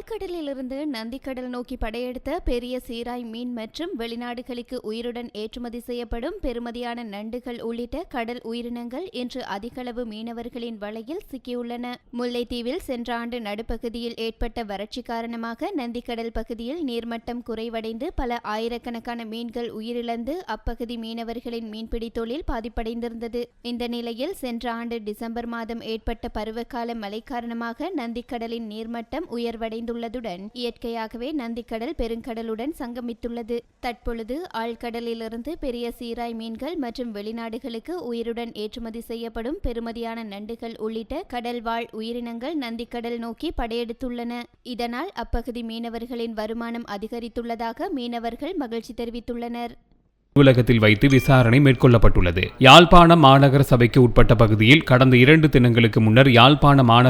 ஆழ்கடலிலிருந்து நந்திக்கடல் நோக்கி படையெடுத்த பெரிய சீராய் மீன் மற்றும் வெளிநாடுகளுக்கு உயிருடன் ஏற்றுமதி செய்யப்படும் பெறுமதியான நண்டுகள் உள்ளிட்ட கடல் உயிரினங்கள் இன்று அதிகளவு மீனவர்களின் வலையில் சிக்கியுள்ளன. முல்லைத்தீவில் சென்ற ஆண்டு நடுப்பகுதியில் ஏற்பட்ட வறட்சி காரணமாக நந்திக்கடல் பகுதியில் நீர்மட்டம் குறைவடைந்து பல ஆயிரக்கணக்கான மீன்கள் உயிரிழந்து அப்பகுதி மீனவர்களின் மீன்பிடி தொழில் பாதிப்படைந்திருந்தது. இந்த நிலையில் சென்ற ஆண்டு டிசம்பர் மாதம் ஏற்பட்ட பருவகால மழை காரணமாக நந்திக்கடலின் நீர்மட்டம் அமைந்துள்ளதுடன் இயற்கையாகவே நந்திக்கடல் பெருங்கடலுடன் சங்கமித்துள்ளது. தற்பொழுது ஆழ்கடலிலிருந்து பெரிய சீராய் மீன்கள் மற்றும் வெளிநாடுகளுக்கு உயிருடன் ஏற்றுமதி செய்யப்படும் பெருமதியான நண்டுகள் உள்ளிட்ட கடல்வாழ் உயிரினங்கள் நந்திக்கடல் நோக்கி படையெடுத்துள்ளன. இதனால் அப்பகுதி மீனவர்களின் வருமானம் அதிகரித்துள்ளதாக மீனவர்கள் மகிழ்ச்சி தெரிவித்துள்ளனர். அலுவலகத்தில் வைத்து விசாரணை மேற்கொள்ளப்பட்டுள்ளது. யாழ்ப்பாணம் மாநகர சபைக்கு உட்பட்ட பகுதியில் கடந்த இரண்டு தினங்களுக்கு முன்னர் யாழ்ப்பாண மாநகர